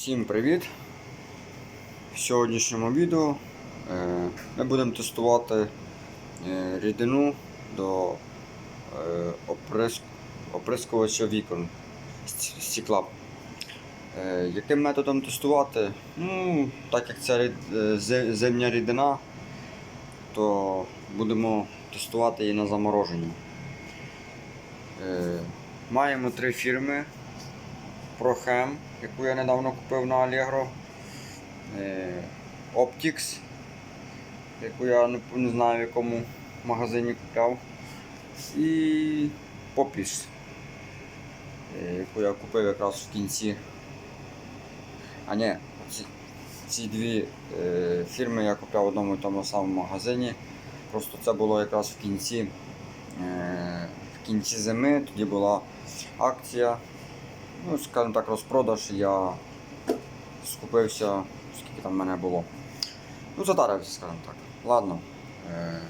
Всім привіт! В сьогоднішньому відео е, ми будемо тестувати е, рідину до е, оприскувача вікон стекла. Яким методом тестувати? Ну, так як це зимня рідина, то будемо тестувати її на замороження. Е, маємо три фірми. Прохем, яку я недавно купив на Allegro. Optix, яку я не, знаю в якому магазині купляв. І Popis, яку я купив якраз в кінці. А ні, ці, ці дві е, фірми я купляв в одному і тому самому магазині. Просто це було якраз в кінці, е, в кінці зими, тоді була акція ну, скажімо так, розпродаж я скупився, скільки там в мене було. Ну, затарився, скажімо так. Ладно. Е,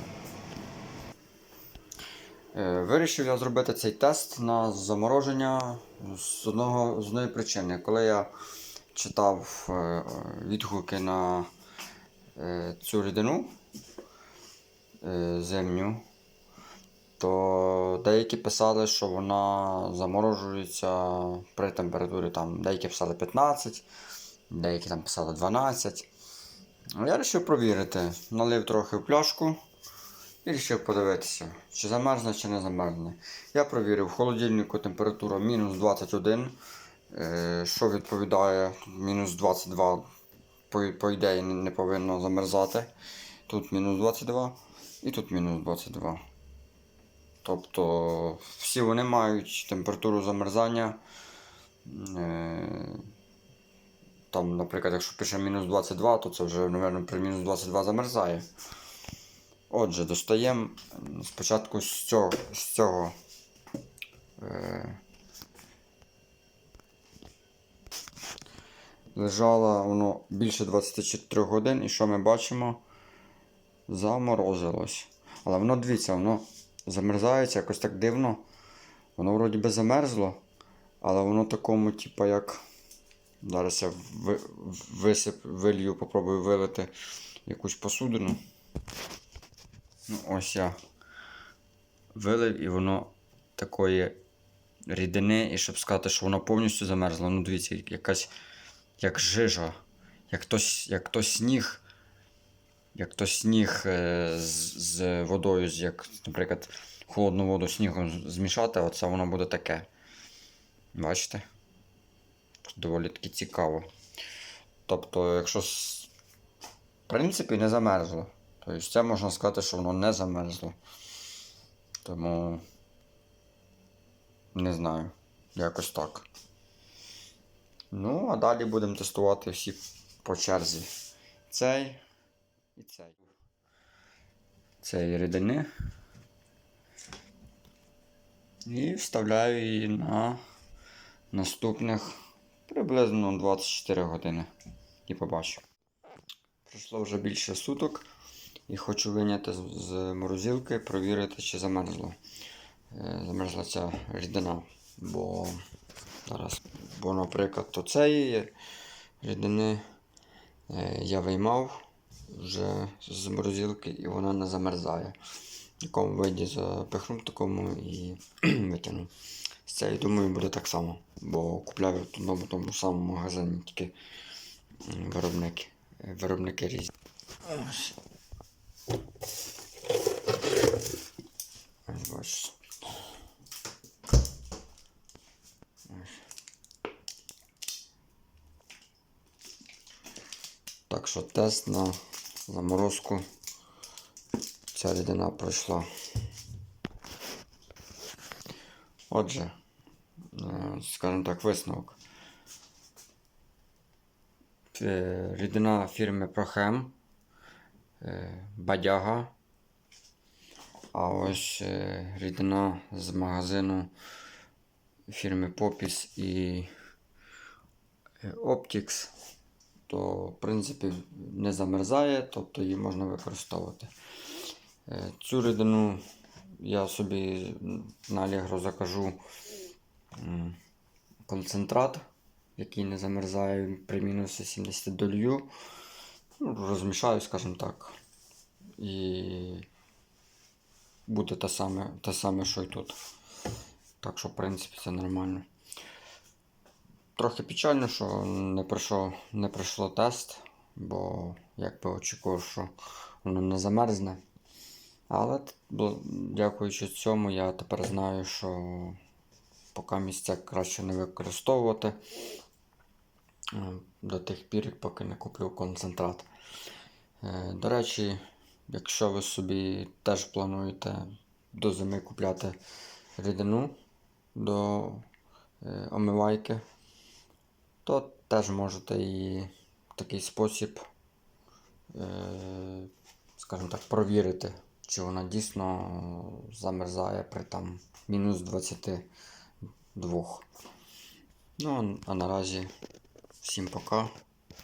е, Вирішив я зробити цей тест на замороження з, одного, з одної причини. Коли я читав е, відгуки на цю рідину зимню, то деякі писали, що вона заморожується при температурі там, деякі писали 15, деякі там писали 12. Ну, Я вирішив провірити. Налив трохи в пляшку і вирішив подивитися, чи замерзне, чи не замерзне. Я провірив в холодильнику температура мінус 21, е, що відповідає мінус 22, по, по ідеї не, не повинно замерзати. Тут мінус 22 і тут мінус 22. Тобто всі вони мають температуру замерзання. е, Там, наприклад, якщо пише мінус 22, то це вже, мабуть, при мінус 22 замерзає. Отже, достаємо спочатку з цього. З цього е, лежало воно більше 24 годин, і що ми бачимо? Заморозилось. Але воно дивіться, воно замерзається якось так дивно. Воно вроді би замерзло, але воно такому, типу, як. Зараз я висип, вилью, попробую вилити якусь посудину. Ну, ось я вилив і воно такої рідини, і щоб сказати, що воно повністю замерзло. Ну, дивіться, якась як жижа, як то, як то сніг. Як то сніг е, з, водою, як, наприклад, холодну воду снігом змішати, оце воно буде таке. Бачите? Доволі таки цікаво. Тобто, якщо в принципі не замерзло. Тобто це можна сказати, що воно не замерзло. Тому не знаю. Якось так. Ну, а далі будемо тестувати всі по черзі. Цей і цей. Цієї рідини. І вставляю її на наступних приблизно 24 години. І побачу. Пройшло вже більше суток і хочу виняти з, морозилки, провірити, чи замерзло. Е, замерзла ця рідина. Бо зараз, бо, наприклад, то цієї рідини е, я виймав вже з морозилки і вона не замерзає. В якому виді запихнув такому і витягнув. З цією, думаю, буде так само, бо купляв в тому, тому самому магазині тільки виробники. Виробники різні. Ось. Ось бачиш. Ось. Так що тест на заморозку ця рідина пройшла. Отже, е, скажімо так, висновок. Е, Рідина фірми Прохем, е, Бадяга. А ось рідина з магазину фірми Popis і е, То в принципі не замерзає, тобто її можна використовувати. Е, Цю рідину я собі на Allegro закажу концентрат який не замерзає при мінус 70 долью. Ну, розмішаю, скажімо так. І буде те саме, те саме, що й тут. Так що, в принципі, це нормально. Трохи печально, що не пройшов, не пройшло тест, бо як би очікував, що воно не замерзне. Але дякуючи цьому, я тепер знаю, що поки місця краще не використовувати е, до тих пір, поки не куплю концентрат. Е, До речі, якщо ви собі теж плануєте до зими купляти рідину до е, омивайки, то теж можете і в такий спосіб, е, скажімо так, провірити, чи вона дійсно замерзає при там мінус 22. Ну, а наразі всім пока,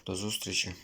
до зустрічі.